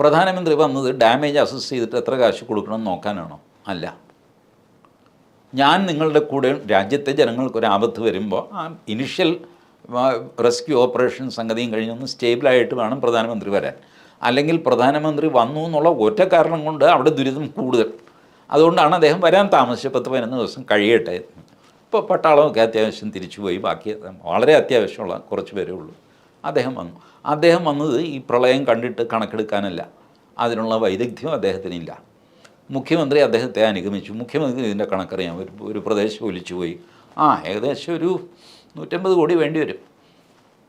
പ്രധാനമന്ത്രി വന്നത് damage assess ചെയ്തിട്ട് എത്ര കാശ് കൊടുക്കണം നോക്കാനാണോ? അല്ല. ഞാൻ നിങ്ങളുടെ കൂടെ രാജ്യത്തെ ജനങ്ങൾക്ക് ഒരു ആപത്ത് വരുമ്പോൾ ആ ഇനിഷ്യൽ റെസ്ക്യൂ ഓപ്പറേഷൻ സംഗതിയും കഴിഞ്ഞൊന്ന് സ്റ്റേബിളായിട്ട് വേണം പ്രധാനമന്ത്രി വരാൻ. അല്ലെങ്കിൽ പ്രധാനമന്ത്രി വന്നു എന്നുള്ള ഒറ്റ കാരണം കൊണ്ട് അവിടെ ദുരിതം കൂടുതൽ. അതുകൊണ്ടാണ് അദ്ദേഹം വരാൻ താമസിച്ചത് പത്ത് പതിനൊന്ന് ദിവസം കഴിയട്ടെ ഇപ്പോൾ പട്ടാളമൊക്കെ അത്യാവശ്യം തിരിച്ചുപോയി. ബാക്കി വളരെ അത്യാവശ്യമുള്ള കുറച്ച് പേരേ ഉള്ളൂ. അദ്ദേഹം വന്നു. അദ്ദേഹം വന്നത് ഈ പ്രളയം കണ്ടിട്ട് കണക്കെടുക്കാനല്ല. അതിനുള്ള വൈദഗ്ധ്യം അദ്ദേഹത്തിനില്ല. മുഖ്യമന്ത്രി അദ്ദേഹത്തെ അനുഗമിച്ചു. മുഖ്യമന്ത്രി ഇതിന്റെ കണക്കറിയാം. ഒരു ഒരു പ്രദേശം ഒലിച്ചു പോയി. ആ ഏകദേശം ഒരു നൂറ്റമ്പത് കോടി വേണ്ടി വരും.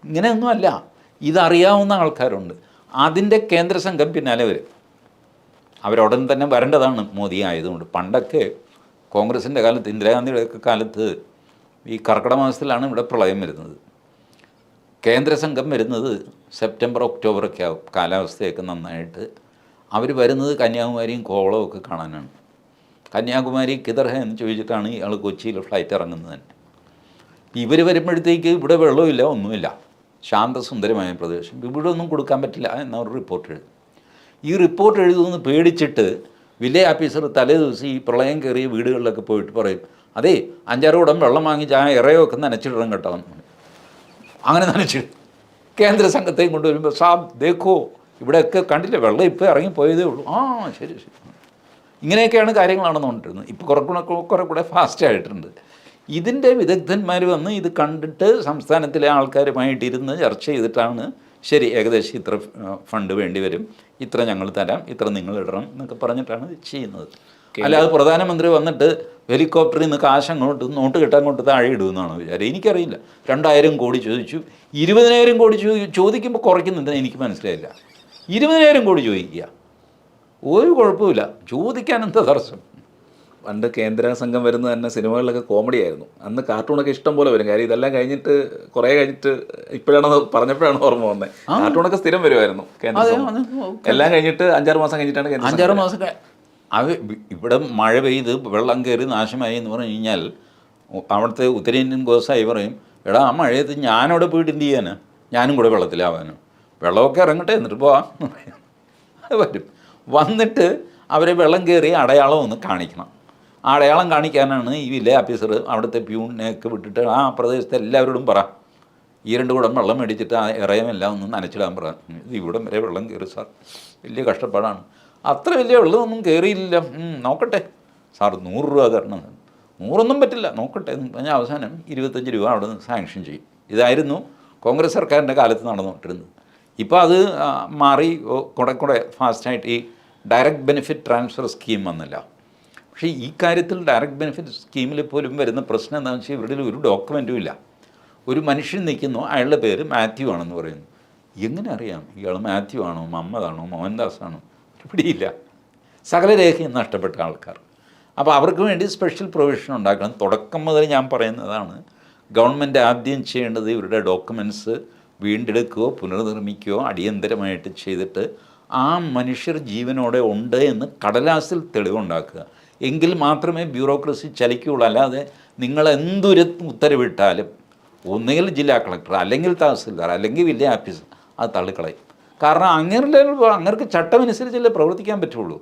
ഇങ്ങനെയൊന്നുമല്ല ഇതറിയാവുന്ന ആൾക്കാരുണ്ട്. അതിന്റെ കേന്ദ്ര സംഘം പിന്നാലെ വരും. അവരുടൻ തന്നെ വരേണ്ടതാണ്. മോദി ആയതുകൊണ്ട്. പണ്ടൊക്കെ കോൺഗ്രസിന്റെ കാലത്ത് ഇന്ദിരാഗാന്ധിയുടെ ഒക്കെ കാലത്ത് ഈ കർക്കിടക മാസത്തിലാണ് ഇവിടെ പ്രളയം വരുന്നത്. കേന്ദ്ര സംഘം വരുന്നത് സെപ്റ്റംബർ ഒക്ടോബർ ഒക്കെ ആവും. കാലാവസ്ഥയൊക്കെ നന്നായിട്ട്. അവർ വരുന്നത് കന്യാകുമാരിയും കോവളവും ഒക്കെ കാണാനാണ്. കന്യാകുമാരി കിതർഹ എന്ന് ചോദിച്ചിട്ടാണ് ഇയാൾ കൊച്ചിയിൽ ഫ്ലൈറ്റ് ഇറങ്ങുന്നത്. തന്നെ ഇവർ വരുമ്പോഴത്തേക്ക് ഇവിടെ വെള്ളമില്ല ഒന്നുമില്ല. ശാന്തസുന്ദരമായ പ്രദേശം. ഇവിടെ ഒന്നും കൊടുക്കാൻ പറ്റില്ല എന്നവർ റിപ്പോർട്ട് എഴുതും. ഈ റിപ്പോർട്ട് എഴുതുമെന്ന് പേടിച്ചിട്ട് വില്ലേ ഓഫീസർ തലേ ദിവസം ഈ പ്രളയം കയറിയ വീടുകളിലൊക്കെ പോയിട്ട് പറയും അതേ അഞ്ചാറ് കുടം വെള്ളം വാങ്ങിച്ച് ആ ഇറയൊക്കെ നനച്ചിടണം കേട്ടോ. അങ്ങനെ നനച്ചിടും കേന്ദ്ര സംഘത്തെയും കൊണ്ടുവരുമ്പോൾ സാബ് ദേഖോ ഇവിടെയൊക്കെ കണ്ടില്ലേ വെള്ളം ഇപ്പോൾ ഇറങ്ങിപ്പോയതേ ഉള്ളൂ. ആ ശരി ശരി. ഇങ്ങനെയൊക്കെയാണ് കാര്യങ്ങൾ നടന്നുകൊണ്ടിരുന്നത് ഇപ്പോൾ കുറെ കൂടെ കുറെ കൂടെ ഫാസ്റ്റ് ആയിട്ടുണ്ട്. ഇതിന്റെ വിദഗ്ധന്മാർ വന്ന് ഇത് കണ്ടിട്ട് സംസ്ഥാനത്തിലെ ആൾക്കാരുമായിട്ട് ഇരുന്ന് ചർച്ച ചെയ്തിട്ടാണ് ശരി ഏകദേശം ഇത്ര ഫണ്ട് വേണ്ടി വരും. ഇത്ര ഞങ്ങൾ തരാം ഇത്ര നിങ്ങൾ ഇടണം എന്നൊക്കെ പറഞ്ഞിട്ടാണ് ഇത് ചെയ്യുന്നത് അത് പ്രധാനമന്ത്രി വന്നിട്ട് ഹെലികോപ്റ്ററിൽ നിന്ന് കാശ് അങ്ങോട്ട് നോട്ട് കിട്ടാൻ കൊണ്ട് താഴെ ഇടുമെന്നാണ് വിചാരം. എനിക്കറിയില്ല. രണ്ടായിരം കോടി ചോദിച്ചു. ഇരുപതിനായിരം കോടി ചോദി ചോദിക്കുമ്പോൾ കുറയ്ക്കുന്നുണ്ട് എനിക്ക് മനസ്സിലായില്ല. ഇരുപതിനായിരം കോടി ചോദിക്കുക. ഒരു കുഴപ്പമില്ല ചോദിക്കാൻ എന്താ തടസ്സം? പണ്ട് കേന്ദ്ര സംഘം വരുന്ന തന്നെ സിനിമകളിലൊക്കെ കോമഡി ആയിരുന്നു. അന്ന് കാർട്ടൂണൊക്കെ ഇഷ്ടം പോലെ വരും. കാര്യം ഇതെല്ലാം കഴിഞ്ഞിട്ട് കുറേ കഴിഞ്ഞിട്ട് ഇപ്പോഴാണ് പറഞ്ഞപ്പോഴാണ് ഓർമ്മ വന്നത് കാർട്ടൂണൊക്കെ സ്ഥിരം വരുമായിരുന്നു കേന്ദ്ര എല്ലാം കഴിഞ്ഞിട്ട് അഞ്ചാറ് മാസം കഴിഞ്ഞിട്ടാണ് അഞ്ചാറ് മാസം അവ ഇവിടെ മഴ പെയ്ത് വെള്ളം കയറി നാശമായി എന്ന് പറഞ്ഞു കഴിഞ്ഞാൽ അവിടുത്തെ ഉത്തരേന്ത്യൻ ഗോസായി പറയും എടാ ആ മഴയത്ത് ഞാനവിടെ പോയിട്ട് എന്ത് ചെയ്യാനാ? ഞാനും കൂടെ വെള്ളത്തിലാവാനും. വെള്ളമൊക്കെ ഇറങ്ങട്ടെ എന്നിട്ട് പോവാം. അത് വരും. വന്നിട്ട് അവരെ വെള്ളം കയറി അടയാളം ഒന്ന് കാണിക്കണം. ആ അടയാളം കാണിക്കാനാണ് ഈ വില്ലേ ഓഫീസർ അവിടുത്തെ പ്യൂണിനെയൊക്കെ വിട്ടിട്ട് ആ പ്രദേശത്തെ എല്ലാവരോടും പറ. ഈ രണ്ട് കൂടം വെള്ളം മേടിച്ചിട്ട് ആ ഇറയമെല്ലാം ഒന്ന് നനച്ചിടാൻ പറ. ഇത് ഇവിടം വരെ വെള്ളം കയറി സാർ. വലിയ കഷ്ടപ്പാടാണ്. അത്ര വലിയ വെള്ളമൊന്നും കയറിയില്ല നോക്കട്ടെ. സാർ നൂറ് രൂപ തരണം. നൂറൊന്നും പറ്റില്ല. നോക്കട്ടെ. എന്ന് പറഞ്ഞാൽ അവസാനം ഇരുപത്തഞ്ച് രൂപ അവിടെ നിന്ന് സാങ്ഷൻ ചെയ്യും. ഇതായിരുന്നു കോൺഗ്രസ് സർക്കാരിന്റെ കാലത്ത് നടന്നുകൊണ്ടിരുന്നത്. ഇപ്പോൾ അത് മാറി കുറെ കൂടെ ഫാസ്റ്റായിട്ട് ഈ ഡയറക്റ്റ് ബെനിഫിറ്റ് ട്രാൻസ്ഫർ സ്കീം വന്നില്ല. പക്ഷേ ഈ കാര്യത്തിൽ ഡയറക്റ്റ് ബെനിഫിറ്റ് സ്കീമിൽ പോലും വരുന്ന പ്രശ്നം എന്താണെന്ന് വെച്ചാൽ ഇവരുടെ ഒരു ഡോക്യുമെന്റും ഇല്ല. ഒരു മനുഷ്യൻ നിൽക്കുന്നു. അയാളുടെ പേര് മാത്യു ആണെന്ന് പറയുന്നു. എങ്ങനെ അറിയാം? ഇയാൾ മാത്യു ആണോ? മമ്മദാണോ? മോഹൻദാസ് ആണോ പിടിയില്ല സകല രേഖയും നഷ്ടപ്പെട്ട ആൾക്കാർ. അപ്പോൾ അവർക്ക് വേണ്ടി സ്പെഷ്യൽ പ്രൊവിഷൻ ഉണ്ടാക്കണം. തുടക്കം മുതൽ ഞാൻ പറയുന്നതാണ് ഗവൺമെന്റ് ആദ്യം ചെയ്യേണ്ടത് ഇവരുടെ ഡോക്യുമെന്റ്സ് വീണ്ടെടുക്കുകയോ പുനർനിർമ്മിക്കുകയോ അടിയന്തരമായിട്ട് ചെയ്തിട്ട് ആ മനുഷ്യർ ജീവനോടെ ഉണ്ട് എന്ന് കടലാസിൽ തെളിവുണ്ടാക്കുക എങ്കിൽ മാത്രമേ ബ്യൂറോക്രസി ചലിക്കുകയുള്ളൂ. അല്ലാതെ നിങ്ങൾ എന്തൊരു ഉത്തരവിട്ടാലും ഒന്നുകിൽ ജില്ലാ കളക്ടർ അല്ലെങ്കിൽ തഹസിൽദാർ അല്ലെങ്കിൽ വില്ലേജ് ഓഫീസർ അത് തള്ളിക്കളയും. കാരണം അങ്ങനെ അങ്ങനെ ചട്ടമനുസരിച്ചല്ലേ പ്രവർത്തിക്കാൻ പറ്റുള്ളൂ.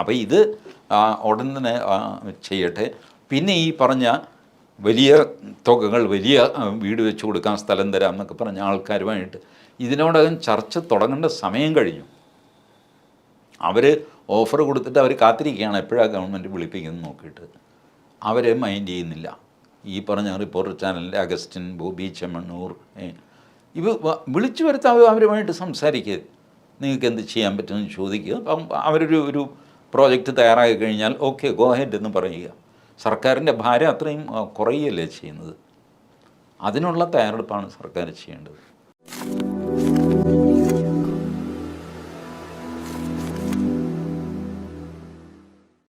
അപ്പോൾ ഇത് ഉടൻ തന്നെ ചെയ്യട്ടെ. പിന്നെ ഈ പറഞ്ഞ വലിയ തുകകൾ വലിയ വീട് വെച്ച് കൊടുക്കാൻ സ്ഥലം തരാം എന്നൊക്കെ പറഞ്ഞ ആൾക്കാരുമായിട്ട് ഇതിനോടകം ചർച്ച തുടങ്ങേണ്ട സമയം കഴിഞ്ഞു. അവർ ഓഫർ കൊടുത്തിട്ട് അവർ കാത്തിരിക്കുകയാണ് എപ്പോഴാണ് ഗവൺമെന്റ് വിളിപ്പിക്കുന്നത് നോക്കിയിട്ട്. അവരെ മൈൻഡ് ചെയ്യുന്നില്ല. ഈ പറഞ്ഞ റിപ്പോർട്ടർ ചാനലിന്റെ അഗസ്റ്റിൻ ബോബി ചെമ്മണ്ണൂർ ഇവ വിളിച്ചു വരുത്താൻ അവരുമായിട്ട് സംസാരിക്കുക നിങ്ങൾക്ക് എന്ത് ചെയ്യാൻ പറ്റുമെന്ന് ചോദിക്കുക. അപ്പം അവരൊരു ഒരു പ്രോജക്റ്റ് തയ്യാറാക്കി കഴിഞ്ഞാൽ ഓക്കെ ഗോ എന്ന് പറയുക. സർക്കാരിന്റെ ഭാരം അത്രയും കുറയുകയല്ലേ ചെയ്യുന്നത്? അതിനുള്ള തയ്യാറെടുപ്പാണ് സർക്കാർ ചെയ്യേണ്ടത്.